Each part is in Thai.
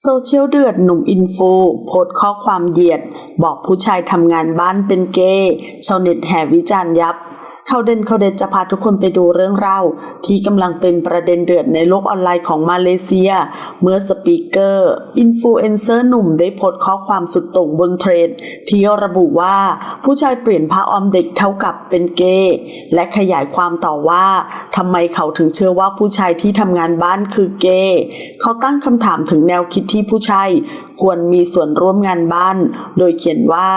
โซเชียลเดือดหนุ่มอินฟู โพสข้อความเหยียด บอกผู้ชายทำงานบ้านเป็นเกย์ชาวเน็ตแห่วิจารณ์ยับ ข้าเด่นเขาเด่นจะพาทุกคนไปดูเรื่องราวที่กำลังเป็นประเด็นเดือดในโลกออนไลน์ของมาเลเซีย เมื่อสปีกเกอร์อินฟลูเอนเซอร์หนุ่มได้โพสต์ข้อความสุดโต่งบนเทรนด์ที่ระบุว่าผู้ชายเปลี่ยนผ้าอ้อมเด็กเท่ากับเป็นเกย์และขยายความต่อว่าทำไมเขาถึงเชื่อว่าผู้ชายที่ทำงานบ้านคือเกย์เขาตั้งคำถามถึงแนวคิดที่ผู้ชายควรมีส่วนร่วมงานบ้าน โดยเขียนว่า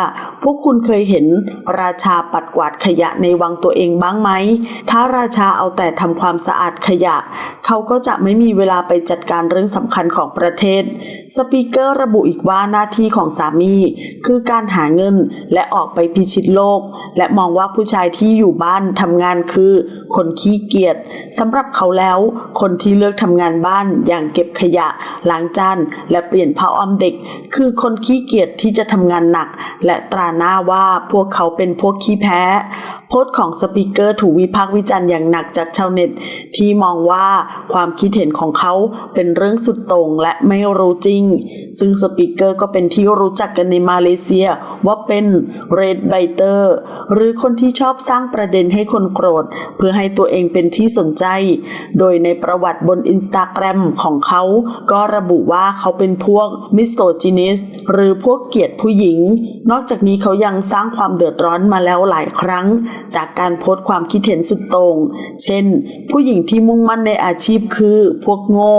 พวกคุณเคยเห็นราชาปัดกวาดขยะในวังตัวเองบ้างไหม ถ้าราชาเอาแต่ทำความสะอาดขยะ เขาก็จะไม่มีเวลาไปจัดการเรื่องสำคัญของประเทศ สปีกเกอร์ระบุอีกว่าหน้าที่ของสามี คือการหาเงินและออกไปพิชิตโลก และมองว่าผู้ชายที่อยู่บ้านทำงานคือ คนขี้เกียจสำหรับเขาแล้ว คนที่เลือกทำงานบ้านอย่างเก็บขยะล้างจานและเปลี่ยนผ้าอ้อมเด็ก คือคนขี้เกียจที่จะทำงานหนัก และตราหน้าว่าพวกเขาเป็นพวกขี้แพ้ พสต์ของสปีกเกอร์ถูกวิพากษ์วิจารณ์อย่างหนักจากชาวเน็ต ที่มองว่าความคิดเห็นของเขาเป็นเรื่องสุดโต่งและไม่รู้จริง ซึ่งสปีกเกอร์ก็เป็นที่รู้จักกันในมาเลเซียว่าเป็นเรดไบเตอร์หรือคนที่ชอบสร้างประเด็นให้คนโกรธ เพื่อให้ตัวเองเป็นที่สนใจ โดยในประวัติบนอินสตาแกรมของเขา ก็ระบุว่าเขาเป็นพวกมิสโ g จินิสหรือพวกเกลียดผู้หญิง นอกจากนี้เขายังสร้างความเดือดร้อนมาแล้วหลายครั้งจากการโพสต์ความคิดเห็นสุดตรง เช่น ผู้หญิงที่มุ่งมั่นในอาชีพคือพวกโง่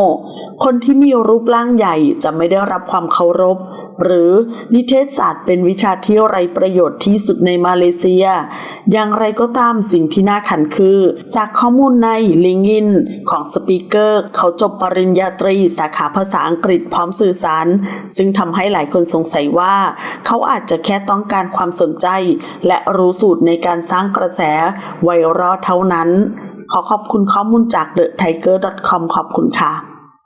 คนที่มีรูปร่างใหญ่จะไม่ได้รับความเคารพ หรือนิเทศศาสตร์เป็นวิชาที่ไร้ประโยชน์ที่สุดในมาเลเซีย อย่างไรก็ตามสิ่งที่น่าขันคือ จากข้อมูลในลิงอินของสปีกเกอร์ เขาจบปริญญาตรีสาขาภาษาอังกฤษพร้อมสื่อสาร ซึ่งทำให้หลายคนสงสัยว่า เขาอาจจะแค่ต้องการความสนใจ และรู้สูตรในการสร้างกระแสไวรัลเท่านั้น ขอขอบคุณข้อมูลจาก thetiger.com ขอบคุณค่ะ